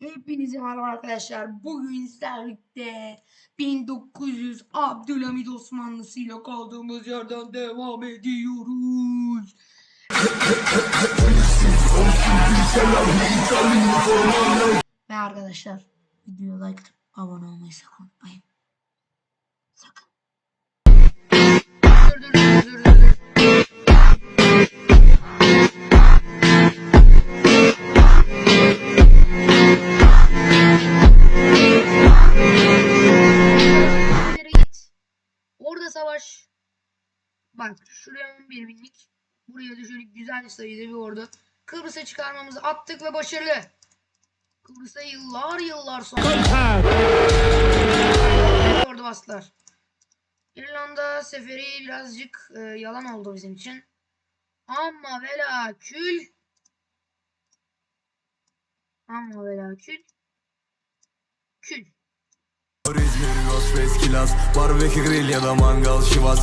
Hepinize merhaba arkadaşlar. Bugün sizlerle 1900 Abdülhamid Osmanlısı ile kaldığımız yerden devam ediyoruz. Ve arkadaşlar videoya like abone olmayı sakın unutmayın. Sayıda bir ordu. Kıbrıs'a çıkarmamızı attık ve başarılı. Kıbrıs'a yıllar yıllar sonra ordu bastılar. İrlanda seferi birazcık e, yalan oldu bizim için. Ama ve lakül ama ve lakül kül. Şivas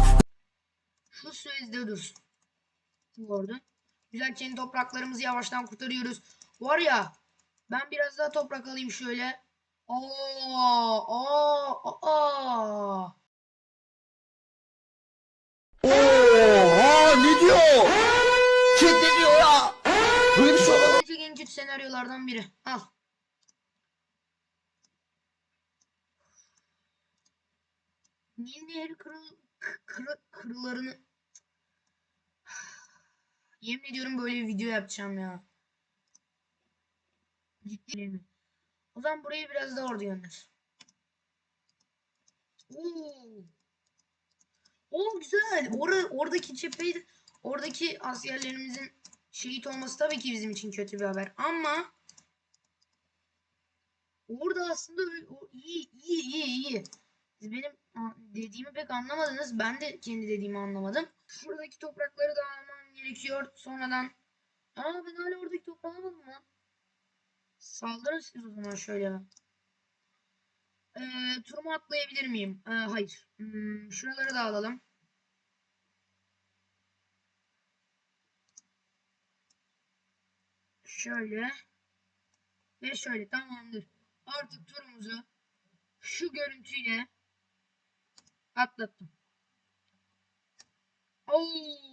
Şu Suez'de dursun. Bu ordu. Güzel kendi topraklarımızı yavaştan kurtarıyoruz. Var ya ben biraz daha toprak alayım şöyle. Aa, aa, aa. Oha ne diyor? Ne diyor ya? Böyle bir şey. Olabilecek en kötü senaryolardan biri. Al. Nil Nehri kırıl, k- kırı, kırılarını Yemin ediyorum böyle bir video yapacağım ya. Ciddi mi? O zaman buraya biraz da ordu gönder. Oo. Oo güzel. Or oradaki cepheyi oradaki askerlerimizin şehit olması tabii ki bizim için kötü bir haber ama orada aslında iyi iyi iyi iyi. Siz benim dediğimi pek anlamadınız. Ben de kendi dediğimi anlamadım. Şuradaki toprakları da almam gerekiyor. Sonradan Aa ben hala oradaki toprağı almadım lan. Saldırın siz o zaman şöyle. Ee, turumu atlayabilir miyim? Ee, hayır. Hmm, şuraları da alalım. Şöyle. Ve şöyle tamamdır. Artık turumuzu şu görüntüyle atlattım. Oo,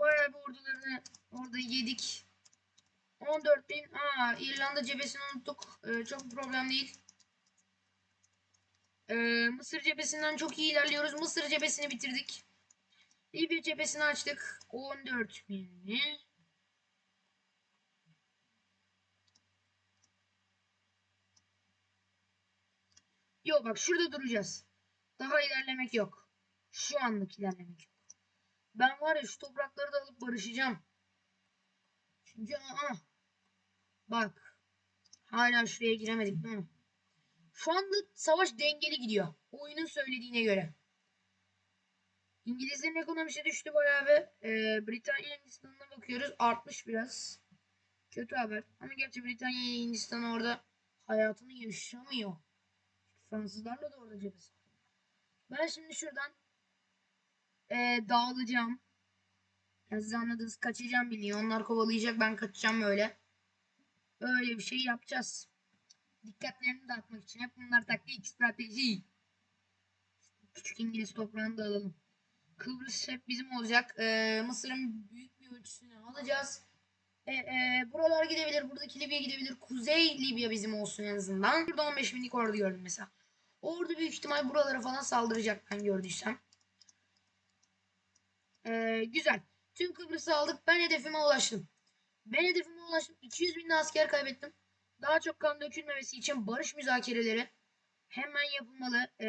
bayağı bir ordularını orada yedik. 14 bin. Aa, İrlanda cephesini unuttuk. Ee, çok problem değil. Ee, Mısır cephesinden çok iyi ilerliyoruz. Mısır cephesini bitirdik. Libya cephesini açtık. 14 bin. Yok bak şurada duracağız. Daha ilerlemek yok. Şu anlık ilerlemek yok. Ben var ya şu toprakları da alıp barışacağım. Çünkü aa, bak hala şuraya giremedik mi? Şu anda savaş dengeli gidiyor. Oyunun söylediğine göre. İngilizlerin ekonomisi düştü bayağı ve e, Britanya Hindistan'ına bakıyoruz. Artmış biraz. Kötü haber. Ama gerçi Britanya Hindistan orada hayatını yaşamıyor. Fransızlarla da orada cephesi. Ben şimdi şuradan eee, dağılacağım. Siz anladınız kaçacağım biliyor. Onlar kovalayacak ben kaçacağım böyle. Öyle bir şey yapacağız. Dikkatlerini dağıtmak için hep bunlar taktik strateji. Küçük İngiliz toprağını da alalım. Kıbrıs hep bizim olacak. Eee, Mısır'ın büyük bir ölçüsünü alacağız. E, e, buralar gidebilir. Buradaki Libya gidebilir. Kuzey Libya bizim olsun en azından. Burada 15 binlik ordu gördüm mesela. Ordu büyük ihtimal buralara falan saldıracak ben gördüysem. E, güzel. Tüm Kıbrıs'ı aldık. Ben hedefime ulaştım. Ben hedefime ulaştım. 200 bin asker kaybettim. Daha çok kan dökülmemesi için barış müzakereleri hemen yapılmalı. E,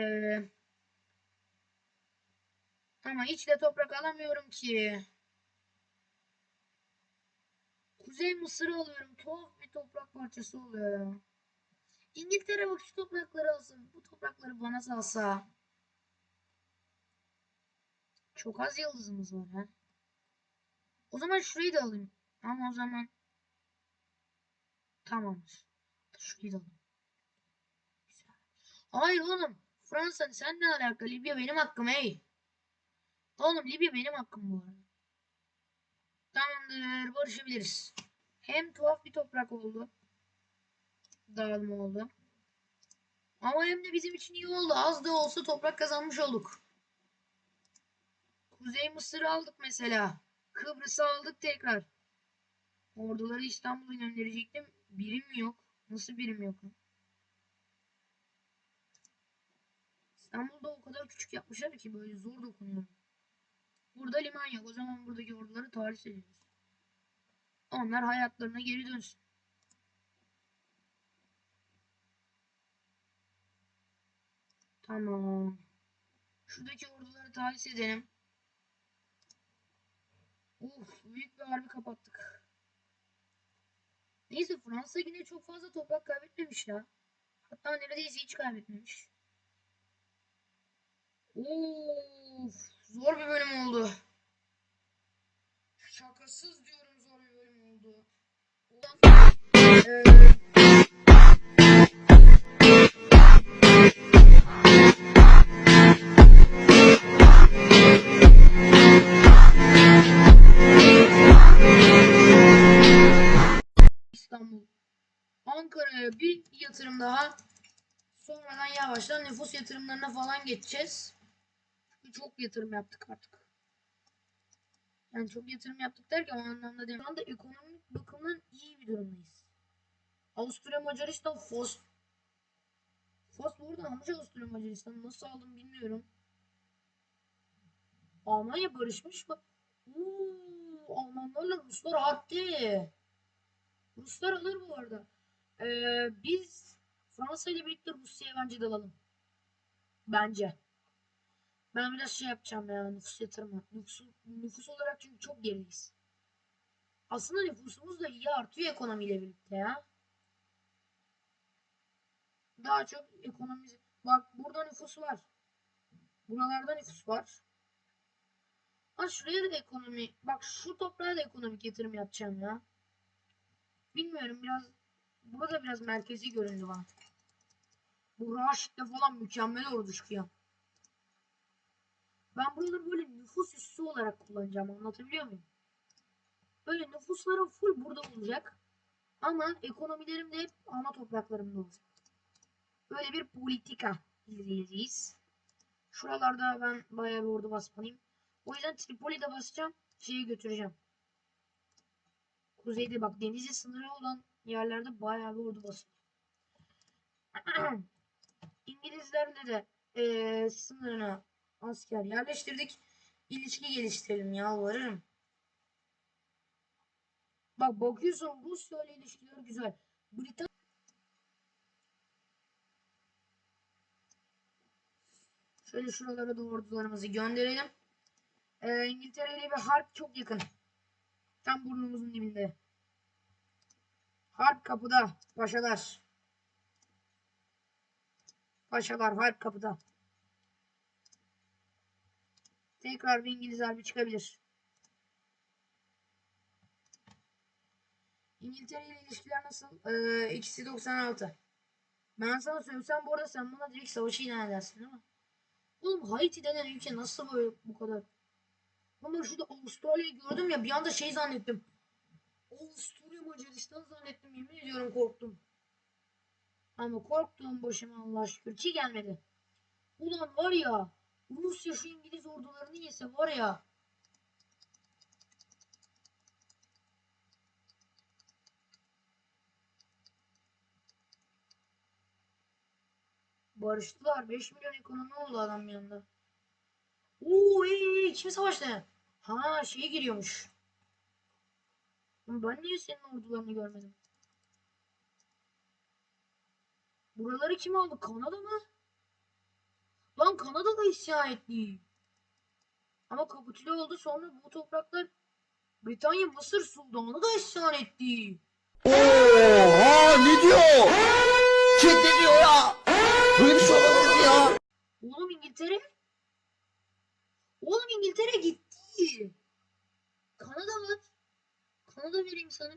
ama hiç de toprak alamıyorum ki. Kuzey Mısır'ı alıyorum. Tuhaf bir toprak parçası oluyor. İngiltere bak şu toprakları alsın. Bu toprakları bana salsa. Çok az yıldızımız var ha. O zaman şurayı da alayım. Ama o zaman tamamdır. Şurayı da alayım. Güzel. Hayır oğlum. Fransa sen ne alaka? Libya benim hakkım hey. Oğlum Libya benim hakkım bu arada. Tamamdır. Barışabiliriz. Hem tuhaf bir toprak oldu. dağılma oldu. Ama hem de bizim için iyi oldu. Az da olsa toprak kazanmış olduk. Kuzey Mısır'ı aldık mesela. Kıbrıs'ı aldık tekrar. Orduları İstanbul'a gönderecektim. Birim yok. Nasıl birim yok? İstanbul'da o kadar küçük yapmışlar ki böyle zor dokunuyor. Burada liman yok. O zaman buradaki orduları tahris ediyoruz. Onlar hayatlarına geri dönsün. Tamam. Şuradaki orduları tahsis edelim. Uf, büyük bir harbi kapattık. Neyse Fransa yine çok fazla toprak kaybetmemiş ya. Hatta neredeyse hiç kaybetmemiş. Of, zor bir bölüm oldu. Şakasız diyorum zor bir bölüm oldu. Eee, bir yatırım daha. Sonradan yavaştan nüfus yatırımlarına falan geçeceğiz. Çünkü çok yatırım yaptık artık. Yani çok yatırım yaptık derken o anlamda değil. Şu anda ekonomik bakımdan iyi bir durumdayız. Avusturya Macaristan Fos. Fos burada almış Avusturya Macaristan. Nasıl aldım bilmiyorum. Almanya barışmış mı? Oo, Almanlarla Ruslar haddi. Ruslar alır bu arada. Ee, biz Fransa ile birlikte Rusya'ya bence dalalım. Bence. Ben biraz şey yapacağım ya nüfus yatırımı. Nüfus, nüfus olarak çünkü çok geriyiz. Aslında nüfusumuz da iyi artıyor ekonomiyle birlikte ya. Daha çok ekonomimiz... Bak burada nüfus var. Buralarda nüfus var. Ha şuraya da ekonomi... Bak şu toprağa da ekonomik yatırım yapacağım ya. Bilmiyorum biraz burada biraz merkezi göründü bana. Bu Raşit'le falan mükemmel oldu çıkıyor. Ben buraları böyle nüfus üssü olarak kullanacağım anlatabiliyor muyum? Böyle nüfuslarım full burada olacak. Ama ekonomilerim de hep ana topraklarımda olacak. Böyle bir politika izleyeceğiz. Şuralarda ben bayağı bir ordu basmalıyım. O yüzden Tripoli'de basacağım. Şeyi götüreceğim. Kuzeyde bak denize sınırı olan yerlerde bayağı bir ordu basılıyor. İngilizlerle de eee sınırına asker yerleştirdik. İlişki geliştirelim yalvarırım. Bak bakıyorsun Rusya ile ilişkiler güzel. Britanya Şöyle şuralara doğru ordularımızı gönderelim. Ee, İngiltere ile bir harp çok yakın. Tam burnumuzun dibinde. Harp kapıda paşalar. Paşalar harp kapıda. Tekrar bir İngiliz harbi çıkabilir. İngiltere ile ilişkiler nasıl? Ee, ikisi 96. Ben sana söylesem bu arada sen bana direkt savaşı ilan edersin değil mi? Oğlum Haiti denen ülke nasıl böyle bu kadar? Ama şurada Avustralya'yı gördüm ya bir anda şey zannettim. Avusturya Macaristan zannettim yemin ediyorum korktum. Ama korktuğum başıma Allah şükür ki gelmedi. Ulan var ya Rusya şu İngiliz ordularını yese var ya. Barıştılar. 5 milyon ekonomi oldu adam anda. Oo iyi iyi kim savaştı? Ha şey giriyormuş. Ben niye senin ordularını görmedim? Buraları kim aldı? Kanada mı? Lan Kanada da isyan etti. Ama kapitüle oldu sonra bu topraklar Britanya Mısır Sultanı da isyan etti. Oha ne diyor? Ne diyor ya? Böyle bir şey olamaz ya. Oğlum İngiltere? Oğlum İngiltere gitti. Kanada var. Kanada vereyim sana.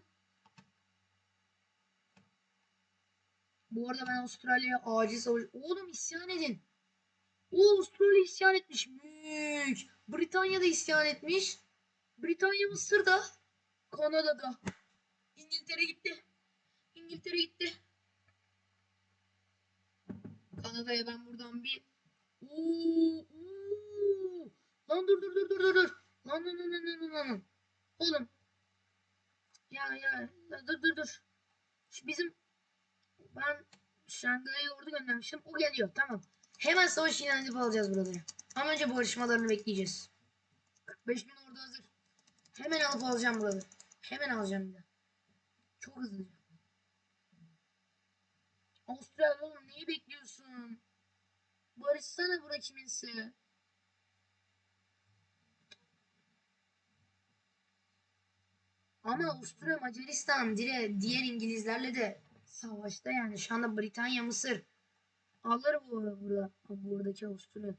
Bu arada ben Avustralya'ya acil savaş... Oğlum isyan edin. O Avustralya isyan etmiş. Mük. Britanya da isyan etmiş. Britanya Mısır'da. Kanada'da. İngiltere gitti. İngiltere gitti. Kanada'ya ben buradan bir Oo, oo. Lan dur dur dur dur dur lan lan lan lan lan lan. Oğlum. Ya ya dur dur dur. Şu bizim ben Şangay'a ordu göndermiştim. O geliyor tamam. Hemen savaş ilan edip alacağız buraları. Ama önce barışmalarını bekleyeceğiz. 45 bin ordu hazır. Hemen alıp alacağım buraları. Hemen alacağım bir de. Çok hızlıca. Avustralya oğlum neyi bekliyorsun? Barışsana bura kiminse. Ama Avusturya Macaristan dire, diğer İngilizlerle de savaşta yani şu anda Britanya Mısır alır bu burada buradaki Avusturya.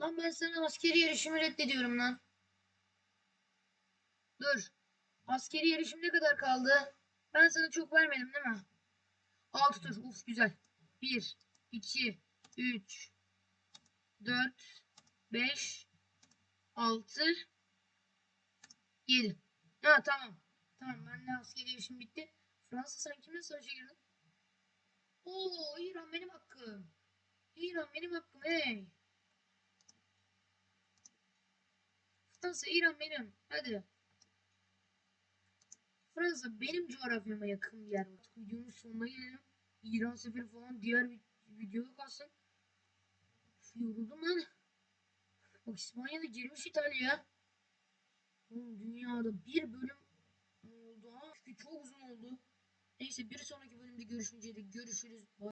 Lan ben sana askeri yarışımı reddediyorum lan. Dur. Askeri yarışım ne kadar kaldı? Ben sana çok vermedim değil mi? 6 tur. Uf güzel. 1, 2, 3, 4, 5, 6, 7. Ha tamam. Tamam ben de askeri yarışım bitti. Fransa sen kimle savaşa girdin? Oo İran benim hakkım. İran benim hakkım hey. Fransa İran benim. Hadi. Fransa benim coğrafyama yakın bir yer. Artık videonun sonuna gelelim. İran seferi falan diğer bir videoda kalsın. Yoruldum lan. Bak İspanya'da girmiş İtalya. Oğlum dünyada bir bölüm. Çünkü çok uzun oldu. Neyse bir sonraki bölümde görüşünceye dek görüşürüz.